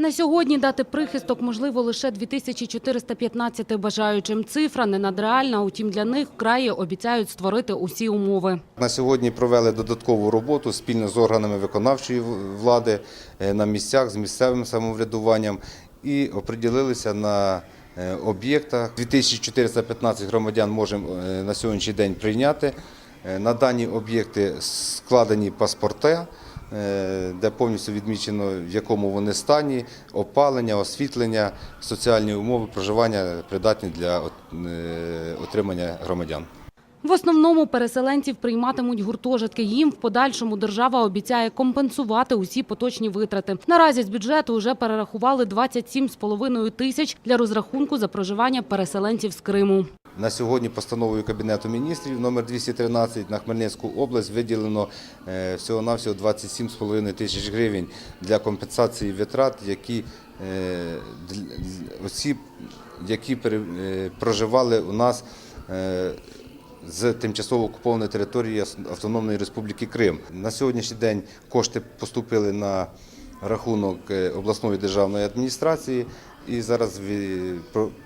На сьогодні дати прихисток можливо лише 2415 бажаючим. Цифра не надреальна, утім для них вкраї обіцяють створити усі умови. На сьогодні провели додаткову роботу спільно з органами виконавчої влади е, на місцях з місцевим самоврядуванням і оприділилися на е, об'єктах. 2415 громадян можемо е, на сьогоднішній день прийняти. На дані об'єкти складені паспорти, де повністю відмічено, в якому вони стані, опалення, освітлення, соціальні умови проживання придатні для е, отримання громадян. В основному переселенців прийматимуть гуртожитки. Їм в подальшому держава обіцяє компенсувати усі поточні витрати. Наразі з бюджету вже перерахували 27,5 тисяч для розрахунку за проживання переселенців з Криму. На сьогодні постановою Кабінету міністрів номер 213 на Хмельницьку область виділено е, всього-навсього 27,5 тисяч гривень для компенсації витрат, які е, осіб, які е, проживали у нас з тимчасово окупованої території Автономної Республіки Крим. На сьогоднішній день кошти поступили на рахунок обласної державної адміністрації, і зараз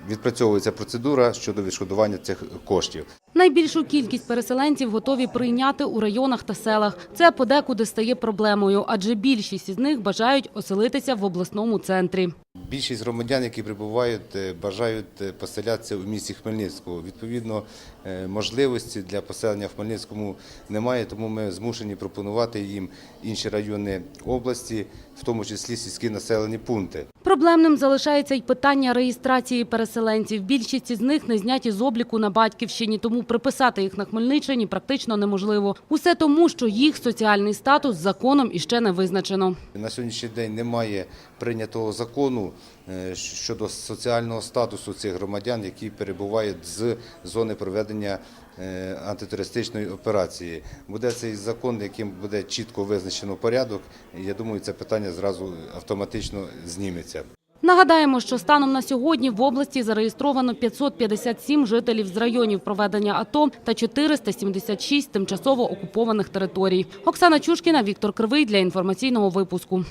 відпрацьовується процедура щодо відшкодування цих коштів. Найбільшу кількість переселенців готові прийняти у районах та селах. Це подекуди стає проблемою, адже більшість із них бажають оселитися в обласному центрі. Більшість громадян, які прибувають, е, бажають е, поселятися у місті Хмельницького. Відповідно, е, можливості для поселення в Хмельницькому немає, тому ми змушені пропонувати їм інші райони області, в тому числі сільські населені пункти. Проблемним залишається й питання реєстрації переселенців. Більшість із них не зняті з обліку на батьківщині, тому приписати їх на Хмельниччині практично неможливо. Усе тому, що їх соціальний статус законом іще не визначено. На сьогоднішній день немає прийнятого закону е, щодо соціального статусу цих громадян, які перебувають з зони проведення е, антитерористичної операції. Буде цей закон, яким буде чітко визначено порядок. Я думаю, це питання зразу автоматично зніметься. Нагадаємо, що станом на сьогодні в області зареєстровано 557 жителів з районів проведення АТО та 476 тимчасово окупованих територій. Оксана Чушкіна, Віктор Кривий для інформаційного випуску.